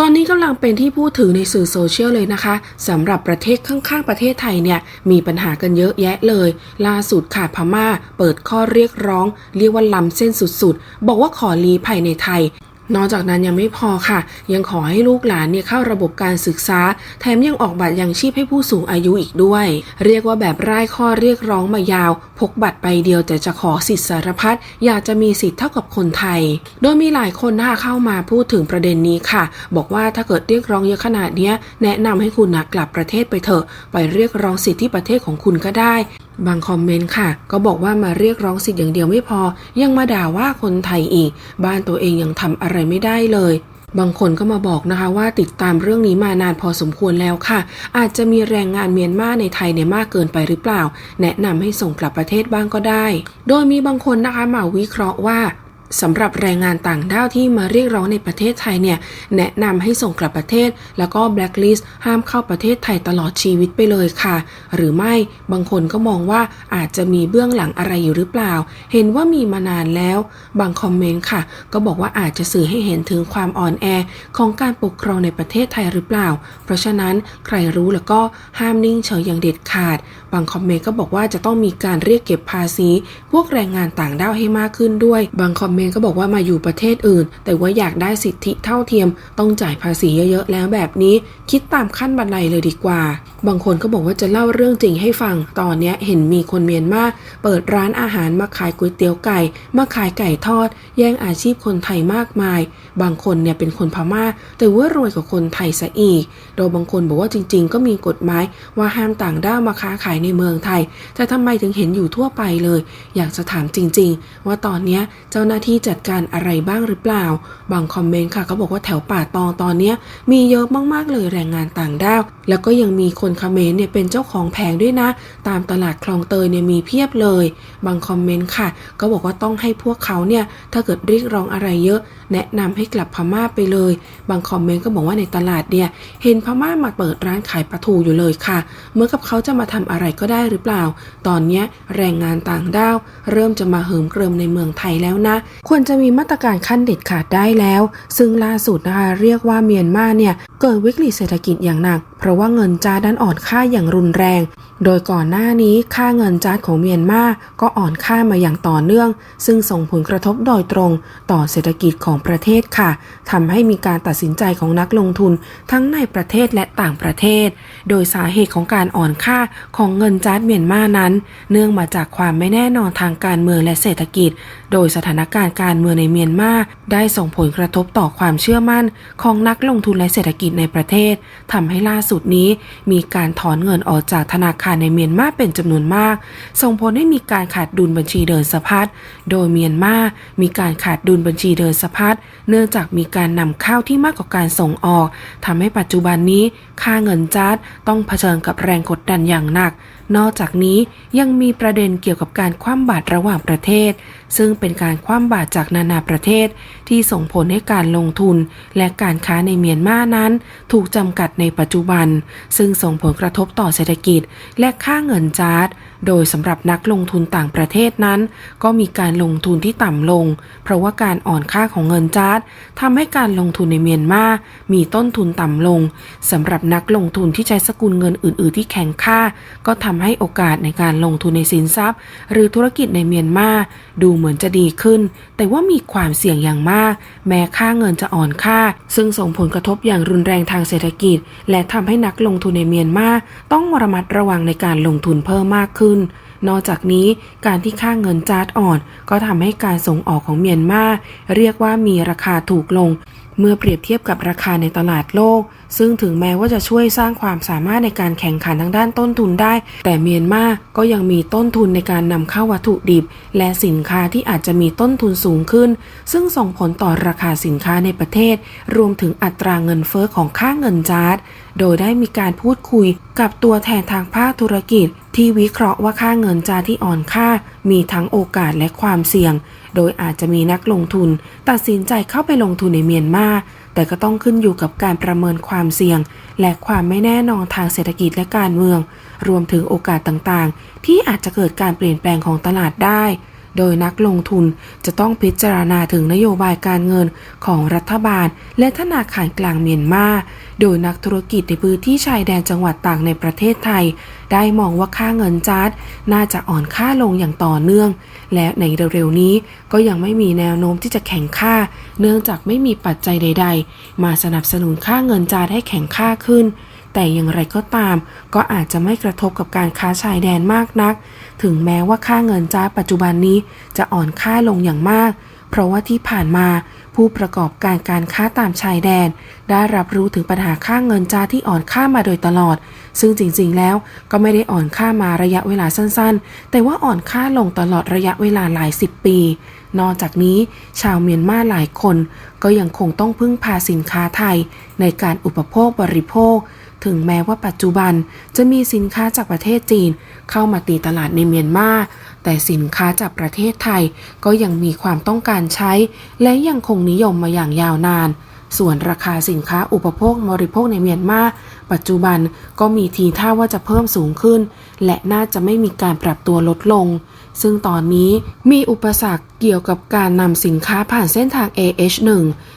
ตอนนี้กำลังเป็นที่พูดถึงในสื่อโซเชียลเลยนะคะสำหรับประเทศข้างๆ ประเทศไทยเนี่ยมีปัญหากันเยอะแยะเลย ล่าสุดค่ะพม่า เปิดข้อเรียกร้อง เรียกว่าล้ำเส้นสุดๆ บอกว่าขอลีภัยในไทย นอกจากนั้นยังไม่พอค่ะ ยังขอให้ลูกหลานเนี่ยเข้าระบบการศึกษา แถมยังออกบัตรยังชีพให้ผู้สูงอายุอีกด้วย เรียกว่าแบบร่ายข้อเรียกร้องมายาว พกบัตรใบเดียวแต่จะขอสิทธิสารพัดอยากจะมีสิทธิ์เท่ากับคนไทย โดยมีหลายคนนะคะเข้ามาพูดถึงประเด็นนี้ค่ะ บอกว่าถ้าเกิดเรียกร้องเยอะขนาดนี้แนะนำให้คุณนะกลับประเทศไปเถอะไปเรียกร้องสิทธิประเทศของคุณก็ได้ บางคอมเมนต์ค่ะ ก็บอกว่ามาเรียกร้องสิทธิ์อย่างเดียวไม่พอ ยังมาด่าว่าคนไทยอีก บ้านตัวเองยังทำอะไรไม่ได้เลย บางคนก็มาบอกนะคะว่าติดตามเรื่องนี้มานานพอสมควรแล้วค่ะ อาจจะมีแรงงานเมียนมาในไทยเนี่ยมากเกินไปหรือเปล่า แนะนำให้ส่งกลับประเทศบ้างก็ได้ โดยมีบางคนนะคะมาวิเคราะห์ว่า สำหรับแรงงานต่างด้าวที่มาเรียกร้องในประเทศไทยเนี่ย แนะนำให้ส่งกลับประเทศ แล้วก็แบล็คลิสต์ห้ามเข้าประเทศไทยตลอดชีวิตไปเลยค่ะ หรือไม่บางคนก็มองว่าอาจจะมีเบื้องหลังอะไรอยู่หรือเปล่า เห็นว่ามีมานานแล้ว บางคอมเมนต์ค่ะ ก็บอกว่าอาจจะสื่อให้เห็นถึงความอ่อนแอของการปกครองในประเทศไทยหรือเปล่า เพราะฉะนั้นใครรู้แล้วก็ห้ามนิ่งเฉยอย่างเด็ดขาด บางคอมเมนต์ก็บอกว่าจะต้องมีการเรียกเก็บภาษี พวกแรงงานต่างด้าวให้มากขึ้นด้วย บางคอมเมนต์ก็บอกว่ามาอยู่ประเทศอื่น แต่ว่าอยากได้สิทธิเท่าเทียม ต้องจ่ายภาษีเยอะๆแล้วแบบนี้ คิดตามขั้นบันไดเลยดีกว่า บางคนก็บอกว่าจะเล่าเรื่องจริงให้ฟัง ตอนนี้เห็นมีคนเมียนมาเปิดร้านอาหารมาขายก๋วยเตี๋ยวไก่ มาขายไก่ทอด แย่งอาชีพคนไทยมากมาย บางคนเนี่ยเป็นคนพม่า แต่ว่ารวยกว่าคนไทยซะอีก โดยบางคนบอกว่าจริง ๆ ก็มีกฎหมายว่าห้ามต่างด้าวมาค้าขายในเมืองไทย แต่ทำไมถึงเห็นอยู่ทั่วไปเลย อยากจะถามจริง ๆ ว่าตอนนี้เจ้าหน้าที่จัดการอะไรบ้างหรือเปล่า บางคอมเมนต์ค่ะก็บอกว่าแถวป่าตองตอนนี้มีเยอะมากๆเลยแรงงานต่างด้าว แล้วก็ยังมีคนคอมเมนต์เนี่ยเป็นเจ้าของแผงด้วยนะ ตามตลาดคลองเตยเนี่ยมีเพียบเลย บางคอมเมนต์ค่ะ ก็บอกว่าต้องให้พวกเขาเนี่ยถ้าเกิดเรียกร้องอะไรเยอะแนะนำให้กลับพม่าไปเลย บางคอมเมนต์ก็บอกว่าในตลาดเนี่ย เห็นพม่ามาเปิดร้านขายปลาทูอยู่เลยค่ะ เมื่อกับเขาจะมาทำอะไรก็ได้หรือเปล่า ตอนนี้แรงงานต่างด้าว เริ่มจะมาเหิมเกริมในเมืองไทยแล้วนะ ควรจะมีมาตรการขั้นเด็ดขาดได้แล้ว ซึ่งล่าสุดนะคะเรียกว่าเมียนมาเนี่ยเกิดวิกฤตเศรษฐกิจอย่างหนัก ราะว่าเงินจาดันอ่อนค่าอย่างรุนแรง โดยก่อนหน้านี้ค่าเงินจาดของเมียนมาก็อ่อนค่ามาอย่างต่อเนื่อง ซึ่งส่งผลกระทบโดยตรงต่อเศรษฐกิจของประเทศค่ะทำให้มีการตัดสินใจของนักลงทุนทั้งในประเทศและต่างประเทศ โดยสาเหตุของการอ่อนค่าของเงินจาดเมียนมานั้น เนื่องมาจากความไม่แน่นอนทางการเมืองและเศรษฐกิจ โดยสถานการณ์การเมืองในเมียนมาได้ส่งผลกระทบต่อความเชื่อมั่น ของนักลงทุนและเศรษฐกิจในประเทศทำให้ล่าสุดุดนี้ มีการถอนเงินออกจากธนาคารในเมียนมาเป็นจำนวนมาก ส่งผลให้มีการขาดดุลบัญชีเดินสะพัดโดยเมียนมา มีการขาดดุลบัญชีเดินสะพัดเนื่องจากมีการนำเข้าที่มากกว่าการส่งออกทำให้ปัจจุบันนี้ ค่าเงินจาดต้องเผชิญกับแรงกดดันอย่างหนัก นอกจากนี้ยังมีประเด็นเกี่ยวกับการคว่ำบาตรระหว่างประเทศซึ่งเป็นการคว่ำบาตรจากนานาประเทศ ที่ส่งผลให้การลงทุน และการค้าในเมียนมานั้น ถูกจำกัดในปัจจุบัน ซึ่งส่งผลกระทบต่อเศรษฐกิจ และค่าเงินจาร์ด โดยสำหรับนักลงทุนต่างประเทศนั้น ก็มีการลงทุนที่ต่ำลง เพราะว่าการอ่อนค่าของเงินจาร์ดทำให้การลงทุนในเมียนมามีต้นทุนต่ำลงสำหรับนักลงทุนที่ใช้สกุลเงินอื่น ๆ ที่แข็งค่า ก็ทำให้โอกาสในการลงทุนในสินทรัพย์ หรือธุรกิจในเมียนมาดูเหมือนจะดีขึ้น แต่ว่ามีความเสี่ยงอย่างมาก แม้ค่าเงินจะอ่อนค่า ซึ่งส่งผลกระทบอย่างรุนแรงทางเศรษฐกิจ และทำให้นักลงทุนในเมียนมาต้องระมัดระวังในการลงทุนเพิ่มมากขึ้นขึ้น นอกจากนี้การที่ค่าเงินจาดอ่อน ก็ทำให้การส่งออกของเมียนมาเรียกว่ามีราคาถูกลง เมื่อเปรียบเทียบกับราคาในตลาดโลก ซึ่งถึงแม้ว่าจะช่วยสร้างความสามารถในการแข่งขันทางด้านต้นทุนได้ แต่เมียนมาก็ยังมีต้นทุนในการนำเข้าวัตถุดิบ และสินค้าที่อาจจะมีต้นทุนสูงขึ้น ซึ่งส่งผลต่อราคาสินค้าในประเทศ รวมถึงอัตราเงินเฟอ้อของค่าเงินจาร์ดโดยได้มีการพูดคุยกับตัวแทนทางภาคธุรกิจ ที่วิเคราะห์ว่าค่าเงินจาที่อ่อนค่ามีทั้งโอกาสและความเสี่ยง โดยอาจจะมีนักลงทุน ตัดสินใจเข้าไปลงทุนในเมียนมาแต่ก็ต้องขึ้นอยู่กับการประเมินความเสี่ยง และความไม่แน่นอนทางเศรษฐกิจและการเมือง รวมถึงโอกาสต่างๆ ที่อาจจะเกิดการเปลี่ยนแปลงของตลาดได้ โดยนักลงทุนจะต้องพิจารณาถึงนโยบายการเงินของรัฐบาล และธนาคารกลางเมียนมา โดยนักธุรกิจในพื้นที่ชายแดนจังหวัดต่างในประเทศไทย ได้มองว่าค่าเงินจาร์ดน่าจะอ่อนค่าลงอย่างต่อเนื่อง และในเร็วๆนี้ก็ยังไม่มีแนวโน้มที่จะแข็งค่า เนื่องจากไม่มีปัจจัยใด ๆ มาสนับสนุนค่าเงินจาร์ดให้แข็งค่าขึ้น แต่อย่างไรก็ตาม ก็อาจจะไม่กระทบกับการค้าชายแดนมากนัก ถึงแม้ว่าค่าเงินจ้าปัจจุบันนี้จะอ่อนค่าลงอย่างมาก เพราะว่าที่ผ่านมาผู้ประกอบการการค้าตามชายแดน ได้รับรู้ถึงปัญหาค่าเงินจ้าที่อ่อนค่ามาโดยตลอด ซึ่งจริงๆ แล้วก็ไม่ได้อ่อนค่ามาระยะเวลาสั้นๆ แต่ว่าอ่อนค่าลงตลอดระยะเวลาหลายสิบปี นอกจากนี้ ชาวเมียนมาหลายคน ก็ยังคงต้องพึ่งพาสินค้าไทยในการอุปโภคบริโภค ถึงแม้ว่าปัจจุบันจะมีสินค้าจากประเทศจีน เข้ามาตีตลาดในเมียนมาแต่สินค้าจากประเทศไทยก็ยังมีความต้องการใช้ และยังคงนิยมมาอย่างยาวนาน ส่วนราคาสินค้าอุปโภคบริโภคในเมียนมาปัจจุบันก็มีทีท่าว่าจะเพิ่มสูงขึ้น และน่าจะไม่มีการปรับตัวลดลง ซึ่งตอนนี้มีอุปสรรคเกี่ยวกับการนำสินค้าผ่านเส้นทาง AH1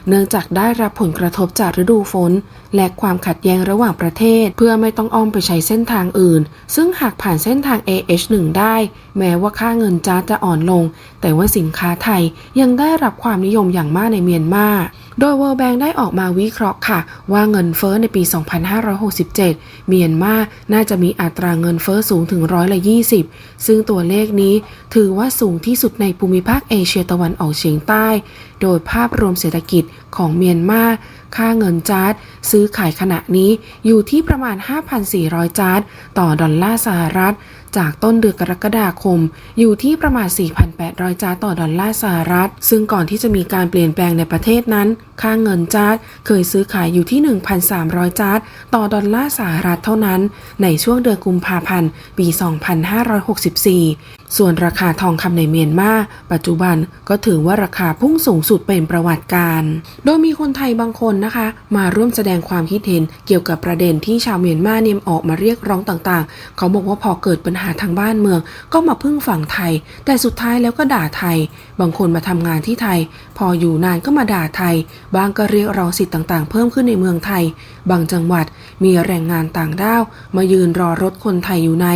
เนื่องจากได้รับผลกระทบจากฤดูฝน และความขัดแย้งระหว่างประเทศ เพื่อไม่ต้องอ้อมไปใช้เส้นทางอื่น ซึ่งหากผ่านเส้นทาง AH1 ได้ แม้ว่าค่าเงินจ้าจะอ่อนลง แต่ว่าสินค้าไทยยังได้รับความนิยมอย่างมากในเมียนมาโดย World Bank ได้ออกมาวิเคราะห์ค่ะ ว่าเงินเฟ้อในปี 2567 เมียนมาน่าจะมีอัตราเงินเฟ้อสูงถึงร้อยละ 20 ซึ่งตัวเลขนี้ถือว่าสูงที่สุดในภูมิภาคเอเชียตะวันออกเฉียงใต้ โดยภาพรวมเศรษฐกิจของเมียนมาค่าเงินจาร์ดซื้อขายขณะนี้อยู่ที่ประมาณ 5,400 จาร์ดต่อดอลลาร์สหรัฐ จากต้นเดือนกรกฎาคม อยู่ที่ประมาณ 4,800 จาร์ดต่อดอลลาร์สหรัฐ ซึ่งก่อนที่จะมีการเปลี่ยนแปลงในประเทศนั้น ค่าเงินจาร์ดเคยซื้อขายอยู่ที่ 1,300 จาร์ดต่อดอลลาร์สหรัฐเท่านั้น ในช่วงเดือนกุมภาพันธ์ ปี 2564 ส่วนราคาทองคำในเมียนมาปัจจุบันก็ถือว่าราคาพุ่งสูงสุดเป็นประวัติการ โดยมีคนไทยบางคนนะคะ มาร่วมแสดงความคิดเห็นเกี่ยวกับประเด็นที่ชาวเมียนมาเนี่ยออกมาเรียกร้องต่างๆ เขาบอกว่าพอเกิดปัญหาทางบ้านเมือง ก็มาพึ่งฝั่งไทย แต่สุดท้ายแล้วก็ด่าไทย บางคนมาทำงานที่ไทย พออยู่นานก็มาด่าไทย บางก็เรียกร้องสิทธิ์ต่างๆ เพิ่มขึ้นในเมืองไทย บางจังหวัดมีแรงงานต่างด้าวมายืนรอรถคนไทยอยู่ไหน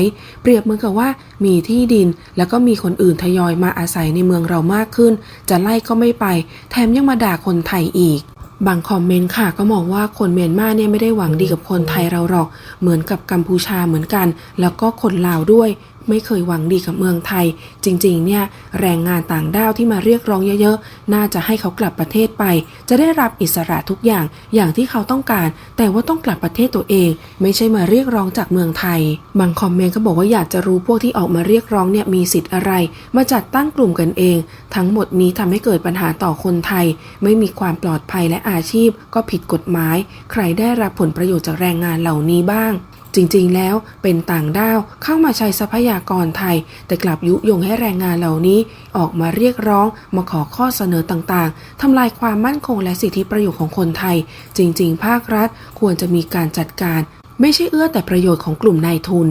เปรียบเหมือนกับว่ามีที่ดิน แล้วก็มีคนอื่นทยอยมาอาศัยในเมืองเรามากขึ้น จะไล่ก็ไม่ไปแถมยังมาด่าคนไทยอีก บางคอมเมนต์ค่ะก็มองว่าคนเมียนมาเนี่ยไม่ได้หวังดีกับคนไทยเราหรอก เหมือนกับกัมพูชาเหมือนกัน แล้วก็คนลาวด้วยไม่เคยหวังดีกับเมืองไทย จริงๆ เนี่ยแรงงานต่างด้าวที่มาเรียกร้องเยอะๆ น่าจะให้เขากลับประเทศไป จะได้รับอิสระทุกอย่างอย่างที่เขาต้องการ แต่ว่าต้องกลับประเทศตัวเอง ไม่ใช่มาเรียกร้องจากเมืองไทย บางคอมเมนต์ก็บอกว่าอยากจะรู้พวกที่ออกมาเรียกร้องเนี่ยมีสิทธิ์อะไร มาจัดตั้งกลุ่มกันเอง ทั้งหมดนี้ทำให้เกิดปัญหาต่อคนไทย ไม่มีความปลอดภัยและอาชีพ ก็ผิดกฎหมาย ใครได้รับผลประโยชน์จากแรงงานเหล่านี้บ้าง จริงๆ แล้วเป็นต่างด้าวเข้ามาใช้ทรัพยากรไทย แต่กลับยุยงให้แรงงานเหล่านี้ ออกมาเรียกร้องมาขอข้อเสนอต่างๆทำลายความมั่นคงและสิทธิประโยชน์ของคนไทย จริง ๆ ภาครัฐควรจะมีการจัดการ ไม่ใช่เอื้อแต่ประโยชน์ของกลุ่มนายทุน